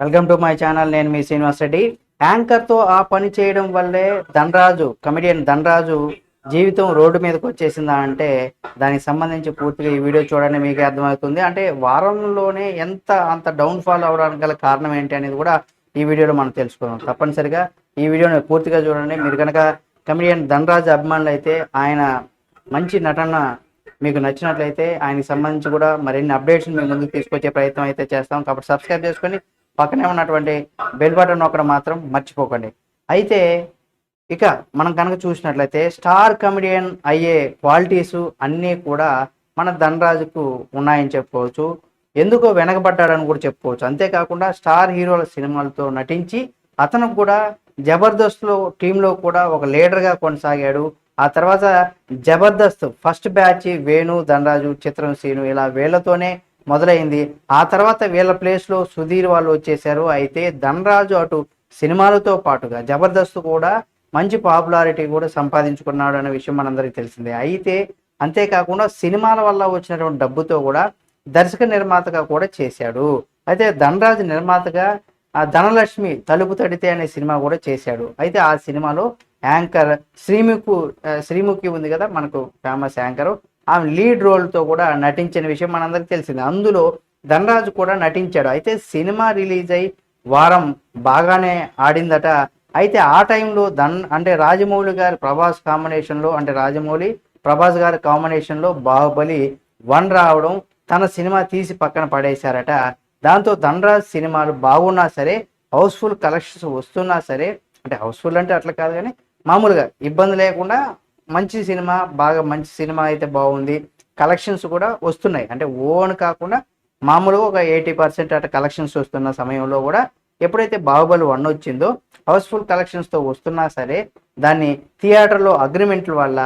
Welcome to my channel నేను మీ శ్రీనివాస్ రెడ్డి. యాంకర్తో ఆ పని చేయడం వల్లే ధనరాజు కమెడియన్ ధనరాజు జీవితం రోడ్డు మీదకి వచ్చేసిందా అంటే దానికి సంబంధించి పూర్తిగా ఈ వీడియో చూడండి మీకే అర్థమవుతుంది. అంటే వారంలోనే ఎంత అంత డౌన్ ఫాల్ అవడానికి గల కారణం ఏంటి అనేది కూడా ఈ వీడియోలో మనం తెలుసుకుందాం. తప్పనిసరిగా ఈ వీడియోని పూర్తిగా చూడండి. మీరు కనుక కమెడియన్ ధనరాజు అభిమానులు అయితే ఆయన మంచి నటన మీకు నచ్చినట్లయితే ఆయనకి సంబంధించి కూడా మరిన్ని అప్డేట్స్ మీ ముందుకు తీసుకొచ్చే ప్రయత్నం అయితే చేస్తాం. కాబట్టి సబ్స్క్రైబ్ చేసుకొని పక్కనే ఉన్నటువంటి బెల్ బటన్ నొక్కడం మాత్రం మర్చిపోకండి. అయితే ఇక మనం కనుక చూసినట్లయితే స్టార్ కమెడియన్ అయ్యే క్వాలిటీస్ అన్నీ కూడా మన ధనరాజుకు ఉన్నాయని చెప్పుకోవచ్చు. ఎందుకో వెనకబడ్డాడని కూడా చెప్పుకోవచ్చు. అంతేకాకుండా స్టార్ హీరోల సినిమాలతో నటించి అతను కూడా జబర్దస్త్లో టీంలో కూడా ఒక లీడర్గా కొనసాగాడు. ఆ తర్వాత జబర్దస్త్ ఫస్ట్ బ్యాచ్ వేణు ధనరాజు చిత్రం సీను ఇలా వీళ్ళతోనే మొదలైంది. ఆ తర్వాత వీళ్ళ ప్లేస్లో సుధీర్ వాళ్ళు వచ్చేసారు అయితే ధనరాజు అటు సినిమాలతో పాటుగా జబర్దస్త్ కూడా మంచి పాపులారిటీ కూడా సంపాదించుకున్నాడు అనే విషయం మనందరికీ తెలిసిందే. అయితే అంతేకాకుండా సినిమాల వల్ల వచ్చినటువంటి డబ్బుతో కూడా దర్శక నిర్మాతగా కూడా చేశాడు. అయితే ధనరాజు నిర్మాతగా ఆ ధనలక్ష్మి తలుపు తడితే అనే సినిమా కూడా చేశాడు. అయితే ఆ సినిమాలో యాంకర్ శ్రీముఖు శ్రీముఖి ఉంది కదా మనకు ఫేమస్ యాంకర్. ఆమె లీడ్ రోల్తో కూడా నటించిన విషయం మనందరికీ తెలిసింది. అందులో ధనరాజు కూడా నటించాడు. అయితే సినిమా రిలీజ్ అయి వారం బాగానే ఆడిందట. అయితే ఆ టైంలో ధన్ అంటే రాజమౌళి గారి ప్రభాస్ కాంబినేషన్లో అంటే రాజమౌళి ప్రభాస్ గారి కాంబినేషన్లో బాహుబలి వన్ రావడం తన సినిమా తీసి పక్కన పడేశారట. దాంతో ధనరాజ్ సినిమాలు బాగున్నా సరే హౌస్ఫుల్ కలెక్షన్స్ వస్తున్నా సరే అంటే హౌస్ఫుల్ అంటే అట్లా కాదు కానీ మామూలుగా ఇబ్బంది లేకుండా మంచి సినిమా బాగా మంచి సినిమా అయితే బాగుంది. కలెక్షన్స్ కూడా వస్తున్నాయి. అంటే ఓన్ కాకుండా మామూలుగా ఒక ఎయిటీ పర్సెంట్ అట్లా కలెక్షన్స్ వస్తున్న సమయంలో కూడా ఎప్పుడైతే బాహుబలి వన్ వచ్చిందో హౌస్ఫుల్ కలెక్షన్స్తో వస్తున్నా సరే దాన్ని థియేటర్లో అగ్రిమెంట్ల వల్ల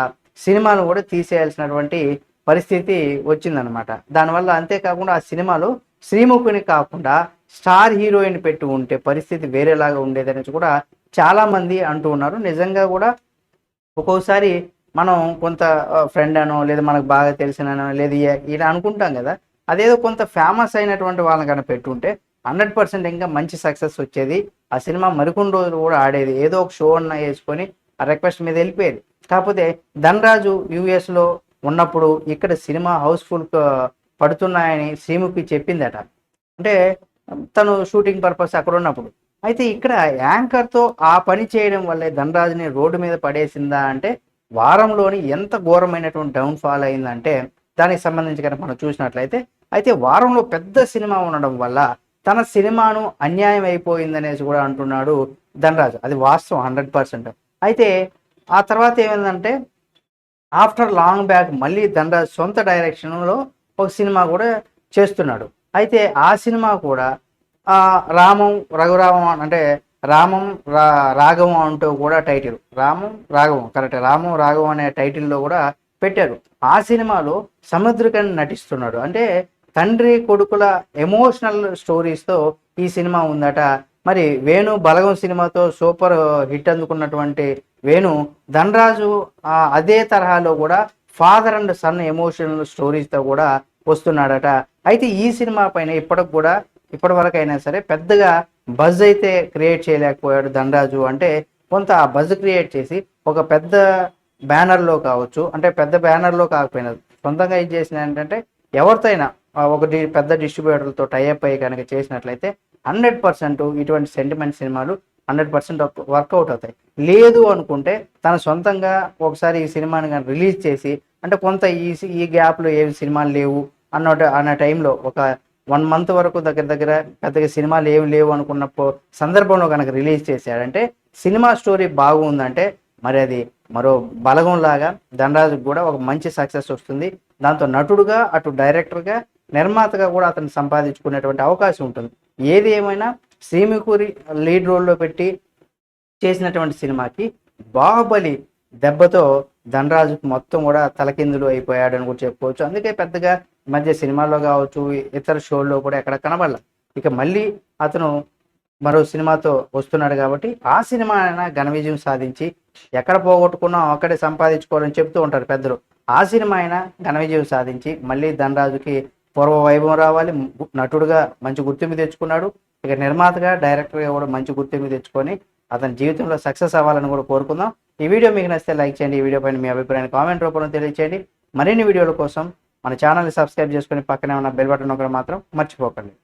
సినిమాను కూడా తీసేయాల్సినటువంటి పరిస్థితి వచ్చిందనమాట దానివల్ల అంతేకాకుండా ఆ సినిమాలో శ్రీముఖుని కాకుండా స్టార్ హీరోయిన్ పెట్టి ఉంటే పరిస్థితి వేరేలాగా ఉండేదనేసి కూడా చాలామంది అంటూ ఉన్నారు. నిజంగా కూడా ఒక్కోసారి మనం కొంత ఫ్రెండ్ అనో లేదా మనకు బాగా తెలిసిననో లేదా ఇలా అనుకుంటాం కదా అదేదో కొంత ఫేమస్ అయినటువంటి వాళ్ళని కనుక పెట్టుంటే హండ్రెడ్ పర్సెంట్ ఇంకా మంచి సక్సెస్ వచ్చేది. ఆ సినిమా మరికొన్ని రోజులు కూడా ఆడేది. ఏదో ఒక షో అన్న వేసుకొని ఆ రిక్వెస్ట్ మీద వెళ్ళిపోయేది. కాకపోతే ధనరాజు యూఎస్లో ఉన్నప్పుడు ఇక్కడ సినిమా హౌస్ఫుల్ పడుతున్నాయని శ్రీముఖి చెప్పిందట. అంటే తను షూటింగ్ పర్పస్ అక్కడ ఉన్నప్పుడు. అయితే ఇక్కడ యాంకర్తో ఆ పని చేయడం వల్లే ధనరాజుని రోడ్డు మీద పడేసిందా అంటే వారంలోని ఎంత ఘోరమైనటువంటి డౌన్ ఫాల్ అయిందంటే దానికి సంబంధించి కనుక మనం చూసినట్లయితే అయితే వారంలో పెద్ద సినిమా ఉండడం వల్ల తన సినిమాను అన్యాయం అయిపోయిందనేసి కూడా అంటున్నాడు ధనరాజ్. అది వాస్తవం హండ్రెడ్ పర్సెంట్ అయితే ఆ తర్వాత ఏమైందంటే ఆఫ్టర్ లాంగ్ బ్యాక్ మళ్ళీ ధనరాజ్ సొంత డైరెక్షన్లో ఒక సినిమా కూడా చేస్తున్నాడు. అయితే ఆ సినిమా కూడా రామం రఘురామం అంటే రామం రా రాఘవం అంటూ కూడా టైటిల్. రామం రాఘవం కరెక్ట్. రామం రాఘవం అనే టైటిల్లో కూడా పెట్టారు. ఆ సినిమాలో సముద్రకన్ నటిస్తున్నాడు. అంటే తండ్రి కొడుకుల ఎమోషనల్ స్టోరీస్తో ఈ సినిమా ఉందట. మరి వేణు బలగం సినిమాతో సూపర్ హిట్ అందుకున్నటువంటి వేణు ధనరాజు అదే తరహాలో కూడా ఫాదర్ అండ్ సన్ ఎమోషనల్ స్టోరీస్తో కూడా వస్తున్నాడట. అయితే ఈ సినిమా పైన ఇప్పటికి కూడా ఇప్పటి వరకు అయినా సరే పెద్దగా బజ్ అయితే క్రియేట్ చేయలేకపోయాడు ధనరాజు అంటే కొంత ఆ బజ్ క్రియేట్ చేసి ఒక పెద్ద బ్యానర్లో కావచ్చు అంటే పెద్ద బ్యానర్లో కాకపోయినా సొంతంగా ఇది చేసిన ఏంటంటే ఎవరితో అయినా ఒక పెద్ద డిస్ట్రిబ్యూటర్లతో టైఅప్ అయ్యి కనుక చేసినట్లయితే హండ్రెడ్ పర్సెంట్ ఇటువంటి సెంటిమెంట్ సినిమాలు హండ్రెడ్ పర్సెంట్ వర్కౌట్ అవుతాయి. లేదు అనుకుంటే తన సొంతంగా ఒకసారి ఈ సినిమాని కానీ రిలీజ్ చేసి అంటే కొంత ఈ ఈ గ్యాప్లో ఏవి సినిమాలు లేవు అన్న అన్న టైంలో ఒక వన్ మంత్ వరకు దగ్గర దగ్గర పెద్దగా సినిమాలు ఏమి లేవు అనుకున్నప్పుడు సందర్భంలో కనుక రిలీజ్ చేశాడంటే సినిమా స్టోరీ బాగుందంటే మరి అది మరో బలగంలాగా ధనరాజుకు కూడా ఒక మంచి సక్సెస్ వస్తుంది. దాంతో నటుడుగా అటు డైరెక్టర్గా నిర్మాతగా కూడా అతను సంపాదించుకునేటువంటి అవకాశం ఉంటుంది. ఏది ఏమైనా శ్రీమికూరి లీడ్ రోల్లో పెట్టి చేసినటువంటి సినిమాకి బాహుబలి దెబ్బతో ధనరాజు మొత్తం కూడా తలకిందులు అయిపోయాడు అని కూడా చెప్పుకోవచ్చు. అందుకే పెద్దగా మధ్య సినిమాల్లో కావచ్చు ఇతర షోల్లో కూడా ఎక్కడ కనబడాల. ఇక మళ్ళీ అతను మరో సినిమాతో వస్తున్నాడు కాబట్టి ఆ సినిమా అయినా ఘన విజయం సాధించి ఎక్కడ పోగొట్టుకున్నాం అక్కడే సంపాదించుకోవాలని చెప్తూ ఉంటారు పెద్దలు. ఆ సినిమా అయినా ఘన విజయం సాధించి మళ్ళీ ధనరాజుకి పూర్వ వైభవం రావాలి. నటుడుగా మంచి గుర్తింపు తెచ్చుకున్నాడు. ఇక నిర్మాతగా డైరెక్టర్గా కూడా మంచి గుర్తింపు తెచ్చుకొని అతని జీవితంలో సక్సెస్ అవ్వాలని కూడా కోరుకుందాం. ఈ వీడియో మీకు నచ్చితే లైక్ చేయండి. ఈ వీడియో పైన మీ అభిప్రాయాన్ని కామెంట్ రూపంలో తెలియచేయండి. మరిన్ని వీడియోల కోసం మన ఛానల్ని సబ్స్క్రైబ్ చేసుకొని పక్కనే ఉన్న బెల్ బటన్ ఒకటి మాత్రం మర్చిపోకండి.